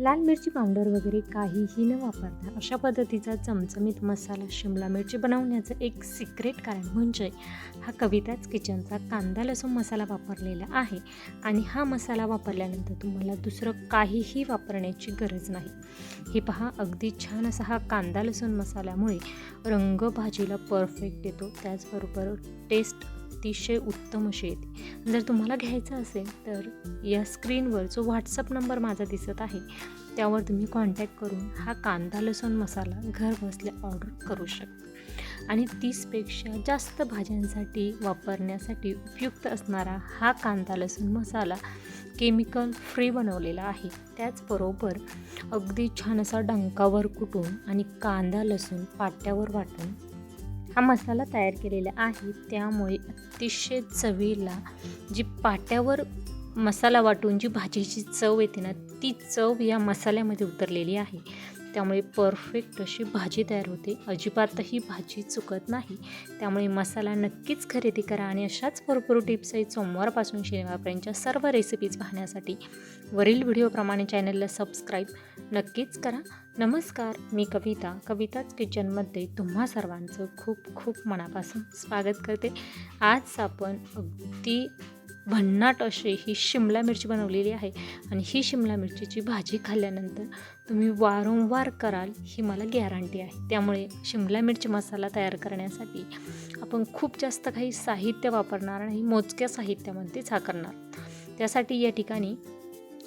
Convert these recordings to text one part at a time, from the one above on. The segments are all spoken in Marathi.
लाल मिरची पावडर वगैरे काहीही न वापरता अशा पद्धतीचा चमचमीत मसाला शिमला मिरची बनवण्याचं एक सिक्रेट कारण म्हणजे हा कविताच किचनचा कांदा लसूण मसाला वापरलेला आहे. आणि हा मसाला वापरल्यानंतर तुम्हाला दुसरं काहीही वापरण्याची गरज नाही. हे पहा अगदी छान असा हा कांदा लसूण मसाल्यामुळे रंग भाजीला परफेक्ट येतो. त्याचबरोबर टेस्ट अतिशय उत्तम अशी येते जर तुम्हाला घ्यायचं असेल तर या स्क्रीनवर जो व्हॉट्सअप नंबर माझा दिसत आहे त्यावर तुम्ही कॉन्टॅक्ट करून हा कांदा लसूण मसाला घर बसल्या ऑर्डर करू शकता. आणि तीसपेक्षा जास्त भाज्यांसाठी वापरण्यासाठी उपयुक्त असणारा हा कांदा लसूण मसाला केमिकल फ्री बनवलेला आहे. त्याचबरोबर अगदी छान असा डंकावर कुटून आणि कांदा लसूण पाट्यावर वाटून हा मसाला तयार केलेला आहे. त्यामुळे अतिशय चवीला जी पाट्यावर मसाला वाटून जी भाजीची चव येते ना ती चव या मसाल्यामध्ये उतरलेली आहे. त्यामुळे परफेक्ट अशी भाजी तयार होते. अजिबातही भाजी चुकत नाही. त्यामुळे मसाला नक्कीच खरेदी करा आणि अशाच भरपूर टिप्स आहेत सोमवारपासून शनिवारपर्यंतच्या सर्व रेसिपीज पाहण्यासाठी. वरील व्हिडिओप्रमाणे चॅनलला सबस्क्राईब नक्कीच करा. नमस्कार मी कविता. कविताच किचनमध्ये तुम्हा सर्वांचं खूप खूप मनापासून स्वागत करते. आज आपण अगदी भन्नाट अशी ही शिमला मिरची बनवलेली आहे. आणि ही शिमला मिरचीची भाजी खाल्ल्यानंतर तुम्ही वारंवार कराल ही मला गॅरंटी आहे. त्यामुळे शिमला मिरची मसाला तयार करण्यासाठी आपण खूप जास्त काही साहित्य वापरणार नाही मोजक्या साहित्यामध्येच साकारणार. त्यासाठी या ठिकाणी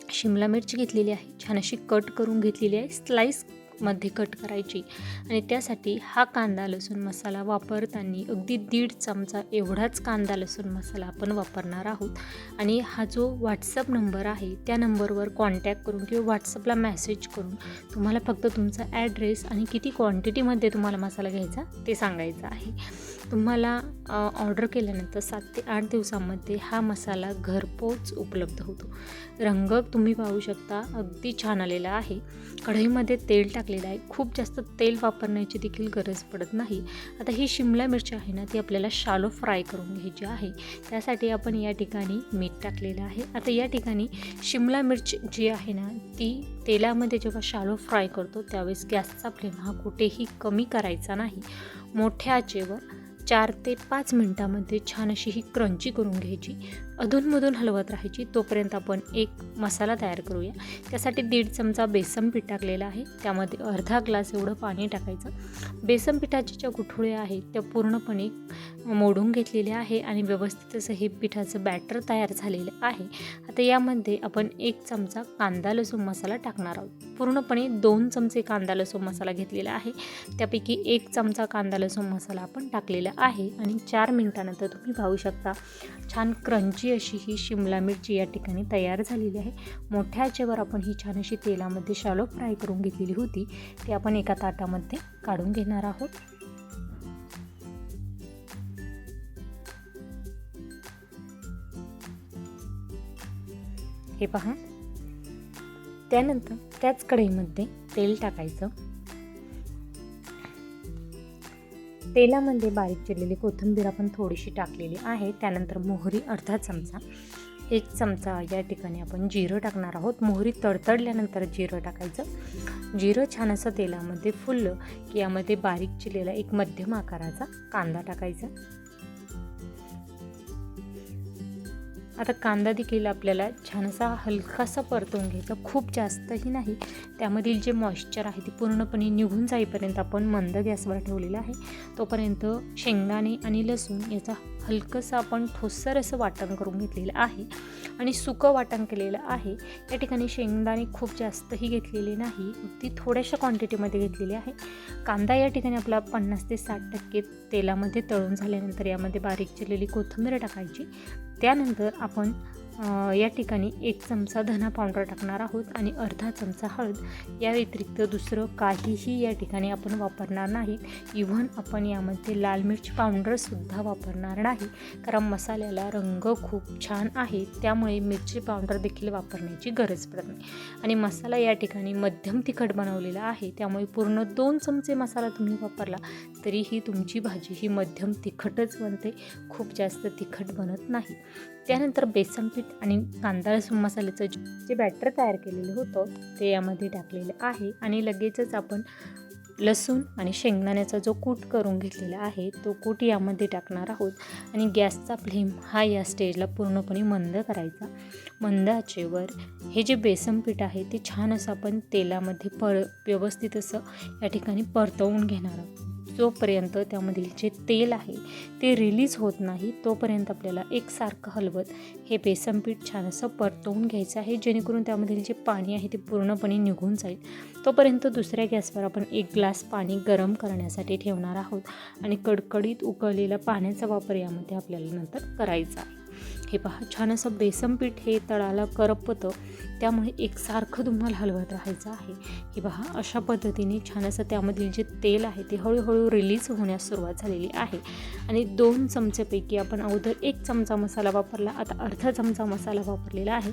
शिमला मिरची घेतलेली आहे. छान अशी कट करून घेतलेली आहे. स्लाईस मध्ये कट करायची. आणि त्यासाठी हा कांदा लसूण मसाला वापरताना अगदी दीड चमचा एवढाच कांदा लसूण मसाला आपण वापरणार आहोत. आणि हा जो व्हॉट्सअप नंबर आहे त्या नंबरवर कॉन्टॅक्ट करून किंवा व्हॉट्सअपला मेसेज करून तुम्हाला फक्त तुमचा ॲड्रेस आणि किती क्वांटिटीमध्ये तुम्हाला मसाला घ्यायचा ते सांगायचं आहे. तुम्हाला ऑर्डर केल्यानंतर सात ते आठ दिवसामध्ये हा मसाला घरपोच उपलब्ध होतो. रंग तुम्ही पाहू शकता अगदी छान आलेला आहे. कढईमध्ये तेल टाकलेलं आहे. खूप जास्त तेल वापरण्याची देखील गरज पडत नाही. आता ही शिमला मिरची आहे ना ती आपल्याला शालो फ्राय करून घ्यायची आहे. त्यासाठी आपण या ठिकाणी मीठ टाकलेलं आहे. आता या ठिकाणी शिमला मिरची जी आहे ना ती तेलामध्ये जेव्हा शालो फ्राय करतो त्यावेळेस गॅसचा फ्लेम हा कुठेही कमी करायचा नाही. मोठ्या आचेवर चार ते पाच मिनटामध्ये छान अशी ही क्रंची करून घ्यायची. अधूनमधून हलवत राहायची. तोपर्यंत आपण एक मसाला तयार करूया. त्यासाठी दीड चमचा बेसन पीठ टाकलेला आहे. त्यामध्ये अर्धा ग्लास एवढं पाणी टाकायचं. बेसन पिठाच्या ज्या गुठळ्या आहेत त्या पूर्णपणे मोडून घेतलेल्या आहे आणि व्यवस्थित असं हे पिठाचं बॅटर तयार झालेलं आहे. आता यामध्ये आपण एक चमचा कांदा लसूण मसाला टाकणार आहोत. पूर्णपणे दोन चमचे कांदा लसूण मसाला घेतलेला आहे. त्यापैकी एक चमचा कांदा लसूण मसाला आपण टाकलेला आहे आणि चार मिनटानंतर तुम्ही पाहू शकता. छान क्रंची अशी ही शिमला मिरची या ठिकाणी तयार झालेली आहे. मोठ्या आचेवर आपण ही छान अशी तेलामध्ये शालो फ्राय करून घेतलेली होती. ती आपण एका ताटामध्ये काढून घेणार आहोत. हे पहा. त्यानंतर त्याच कढईमध्ये तेल टाकायचं. तेलामध्ये बारीक चिरलेली कोथिंबीर आपण थोडीशी टाकलेली आहे. त्यानंतर मोहरी अर्धा चमचा. एक चमचा या ठिकाणी आपण जिरं टाकणार आहोत. मोहरी तडतडल्यानंतर जिरं टाकायचं. जिरं छान असं तेलामध्ये फुललं की यामध्ये बारीक चिरलेला एक मध्यम आकाराचा कांदा टाकायचा. आता कांदा देखील आपल्याला छानसा हलकासा परतवून घ्यायचा खूप जास्तही नाही. त्यामधील जे मॉइश्चर आहे ते पूर्णपणे निघून जाईपर्यंत आपण मंद गॅसवर ठेवलेलं आहे. तोपर्यंत शेंगदाणे आणि लसूण याचा हलकंसं आपण ठोसर असं वाटण करून घेतलेलं आहे आणि सुकं वाटण केलेलं आहे. या ठिकाणी शेंगदाणे खूप जास्तही घेतलेले नाही. ती थोड्याशा क्वांटिटीमध्ये घेतलेली आहे. कांदा या ठिकाणी आपला पन्नास ते साठ टक्के तेलामध्ये तळून झाल्यानंतर यामध्ये बारीक चिरलेली कोथिंबीर टाकायची. त्यानंतर आपण या ठिकाणी एक चमचा धना पावडर टाकणार आहोत आणि अर्धा चमचा हळद. या व्यतिरिक्त दुसरं काहीही या ठिकाणी आपण वापरणार नाही. इव्हन आपण यामध्ये लाल मिरची पावडरसुद्धा वापरणार नाही. कारण मसाल्याला रंग खूप छान आहे. त्यामुळे मिरची पावडर देखील वापरण्याची गरज पडत नाही. आणि मसाला या ठिकाणी मध्यम तिखट बनवलेला आहे. त्यामुळे पूर्ण दोन चमचे मसाला तुम्ही वापरला तरीही तुमची भाजी ही मध्यम तिखटच बनते. खूप जास्त तिखट बनत नाही. त्यानंतर बेसन पीठ आणि कांदा लसूण मसाल्याचं जे- जे बॅटर तयार केलेलं होतं ते यामध्ये टाकलेलं आहे. आणि लगेचच आपण लसूण आणि शेंगदाण्याचा जो कूट करून घेतलेला आहे तो कूट यामध्ये टाकणार आहोत. आणि गॅसचा फ्लेम हा या स्टेजला पूर्णपणे मंद करायचा. मंद आचेवर हे जे बेसन पीठ आहे ते छान असं आपण तेलामध्ये पर व्यवस्थित असं या ठिकाणी परतवून घेणार आहोत. जोपर्यंत त्यामधील जे तेल आहे ते रिलीज होत नाही तोपर्यंत आपल्याला एकसारखं हलवत हे बेसन पीठ छान असं परतवून घ्यायचं आहे जेणेकरून त्यामधील जे पाणी आहे ते पूर्णपणे निघून जाईल. तोपर्यंत दुसऱ्या गॅसवर आपण एक ग्लास पाणी गरम करण्यासाठी ठेवणार आहोत आणि कडकडीत उकळलेल्या पाण्याचा वापर यामध्ये आपल्याला नंतर करायचा आहे. हे पहा छान असं बेसन पीठ हे तळाला करपतं. त्यामुळे एकसारखं तुम्हाला हलवत राहायचं आहे. हे पहा अशा पद्धतीने छान असं त्यामधील जे तेल आहे ते हळूहळू रिलीज होण्यास सुरुवात झालेली आहे. आणि दोन चमचेपैकी आपण अगोदर एक चमचा मसाला वापरला आता अर्धा चमचा मसाला वापरलेला आहे.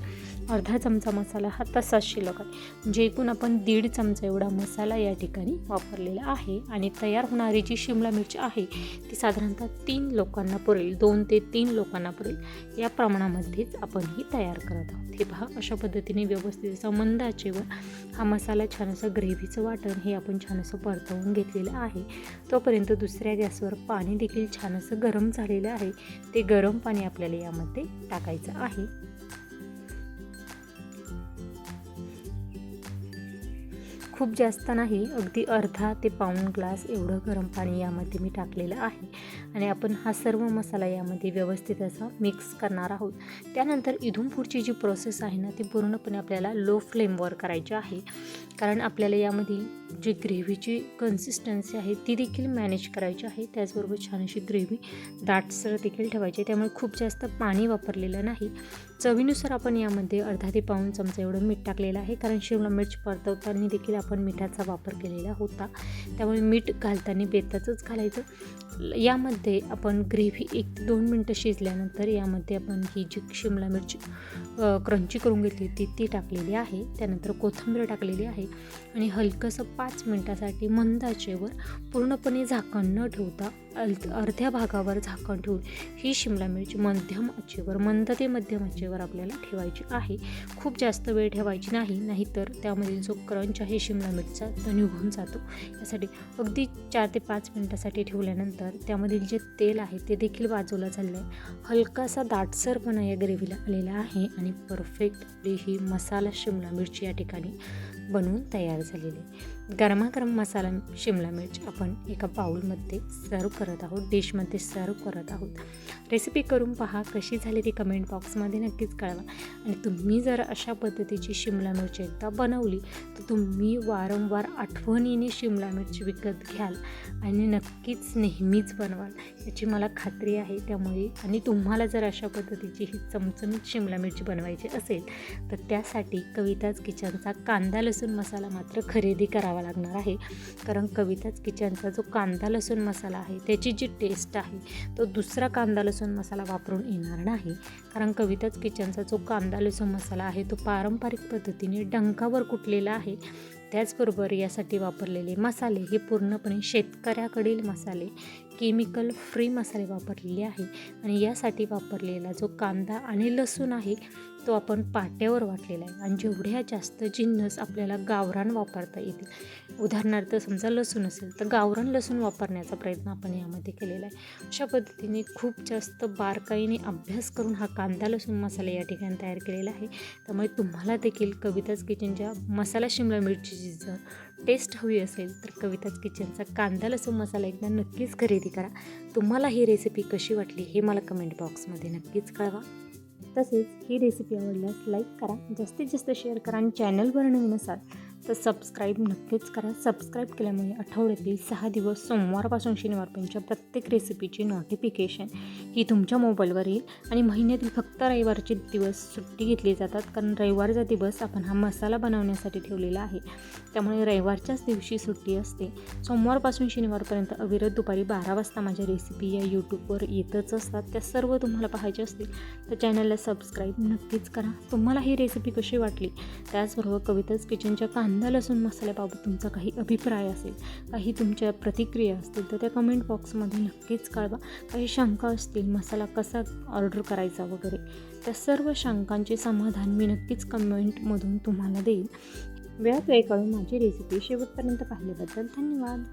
अर्धा चमचा मसाला हा तसाच शिल्लक आहे. म्हणजे एकूण आपण दीड चमचा एवढा मसाला या ठिकाणी वापरलेला आहे. आणि तयार होणारी जी शिमला मिरची आहे ती साधारणतः तीन लोकांना पुरेल दोन ते तीन लोकांना पुरेल. या प्रमाणामध्येच आपण ही तयार करत आहोत. हे पहा अशा पद्धतीने व्यवस्थित संबंधाचे मंद आचेवर हा मसाला छान असं ग्रेव्हीचं वाटण हे आपण छान असं परतवून घेतलेलं आहे. तोपर्यंत दुसऱ्या गॅसवर पाणी देखील छान असं गरम झालेलं आहे. ते गरम पाणी आपल्याला यामध्ये टाकायचं आहे. खूप जास्त नाही अगदी अर्धा ते पाऊण ग्लास एवढं गरम पाणी यामध्ये मी टाकलेलं आहे. आणि आपण हा सर्व मसाला यामध्ये व्यवस्थित असा मिक्स करणार आहोत. त्यानंतर इथून पुढची जी प्रोसेस आहे ना ती पूर्णपणे आपल्याला लो फ्लेमवर करायची आहे. कारण आपल्याला यामध्ये जी ग्रेव्हीची कन्सिस्टन्सी आहे ती देखील मॅनेज करायची आहे. त्याचबरोबर छान अशी ग्रेव्ही दाटसर देखील ठेवायची आहे. त्यामुळे खूप जास्त पाणी वापरलेलं नाही. चवीनुसार आपण यामध्ये अर्धा ते पाऊण चमचा एवढं मीठ टाकलेलं आहे. कारण शिमला मिर्च परतवताना देखील आपण मिठाचा वापर केलेला होता. त्यामुळे मीठ घालताना बेताचंच घालायचं. यामध्ये आपण ग्रेव्ही एक ते दोन मिनटं शिजल्यानंतर यामध्ये आपण ही जी शिमला मिरची क्रंची करून घेतली होती ती टाकलेली आहे. त्यानंतर कोथिंबीर टाकलेली आहे. आणि हलकंसं पाच मिनटासाठी मंदाचेवर पूर्णपणे झाकण न ठेवता अर्ध्या भागावर झाकण ठेवून ही शिमला मिरची मध्यम आचेवर मंद ते मध्यम आचेवर आपल्याला ठेवायची आहे. खूप जास्त वेळ ठेवायची नाही नाहीतर त्यामधील जो क्रंच आहे शिमला मिरचा तो निघून जातो. यासाठी अगदी चार ते पाच मिनटासाठी ठेवल्यानंतर त्यामधील जे तेल आहे ते देखील बाजूला झालेलं आहे हलकासा दाटसरपणा या ग्रेव्हीला आलेला आहे आणि परफेक्ट ही मसाला शिमला मिरची या ठिकाणी बनवून तयार झालेली आहे. गरमागरम मसाला शिमला मिर्च आपण एका बाऊलमध्ये सर्व करत आहोत डिशमध्ये सर्व करत आहोत. रेसिपी करून पहा कशी झाली ती कमेंट बॉक्समध्ये नक्कीच कळवा. आणि तुम्ही जर अशा पद्धतीची शिमला मिरची एकदा बनवली तर तुम्ही वारंवार आठवणीने शिमला मिरची विकत घ्याल आणि नक्कीच नेहमीच बनवाल. याची मला खात्री आहे त्यामुळे आणि तुम्हाला जर अशा पद्धतीची ही चमचमीत शिमला मिरची बनवायची असेल तर त्यासाठी कविताज किचनचा कांदा लसूण मसाला मात्र खरेदी करावा लागणार आहे. कारण कविताच किचनचा जो कांदा लसूण मसाला आहे त्याची जी टेस्ट आहे तो दुसरा कांदा लसूण मसाला वापरून येणार नाही. कारण कविताच किचनचा जो कांदा लसूण मसाला आहे तो पारंपरिक पद्धतीने डंकावर कुटलेला आहे. त्याचबरोबर यासाठी वापरलेले मसाले हे पूर्णपणे शेतकऱ्याकडील मसाले केमिकल फ्री मसाले वापरलेले आहे. आणि यासाठी वापरलेला जो कांदा आणि लसूण आहे तो आपण पाट्यावर वाटलेला आहे. आणि जेवढ्या जास्त जिन्नस आपल्याला गावरान वापरता येतील. उदाहरणार्थ समजा लसूण असेल तर गावरान लसूण वापरण्याचा प्रयत्न आपण यामध्ये केलेला आहे. अशा पद्धतीने खूप जास्त बारकाईने अभ्यास करून हा कांदा लसूण मसाला या ठिकाणी तयार केलेला आहे. त्यामुळे तुम्हाला देखील कविताज किचनच्या मसाला शिमला मिरचीची जर टेस्ट हवी असेल तर कविताज किचनचा कांदा लसूण मसाला एकदा नक्कीच खरेदी करा. तुम्हाला ही रेसिपी कशी वाटली हे मला कमेंट बॉक्समध्ये नक्कीच कळवा. तसेच ही रेसिपी आवडल्यास लाईक करा. जास्तीत जास्त शेअर करा आणि चॅनलवर नवीन असाल तर सबस्क्राईब नक्कीच करा. सबस्क्राईब केल्यामुळे आठवड्यातील सहा दिवस सोमवारपासून शनिवारपर्यंतच्या प्रत्येक रेसिपीची नोटिफिकेशन ही तुमच्या मोबाईलवर येईल. आणि महिन्यातील फक्त रविवारचे दिवस सुट्टी घेतली जातात. कारण रविवारचा दिवस आपण हा मसाला बनवण्यासाठी ठेवलेला आहे. त्यामुळे रविवारच्याच दिवशी सुट्टी असते. सोमवारपासून शनिवारपर्यंत अविरत दुपारी बारा वाजता माझ्या रेसिपी या यूट्यूबवर येतच असतात. त्या सर्व तुम्हाला पाहायच्या असतील. तर चॅनलला सबस्क्राईब नक्कीच करा. तुम्हाला ही रेसिपी कशी वाटली? त्याचबरोबर कविताच किचनच्या कांदा कांदा लसूण मसाल्याबाबत तुमचा काही अभिप्राय असेल काही तुमच्या प्रतिक्रिया असतील तर त्या कमेंट बॉक्समध्ये नक्कीच कळवा. काही शंका असतील मसाला कसा ऑर्डर करायचा वगैरे त्या सर्व शंकांचे समाधान मी नक्कीच कमेंटमधून तुम्हाला देईल वेळात वेळ काढून माझी रेसिपी शेवटपर्यंत पाहिल्याबद्दल धन्यवाद.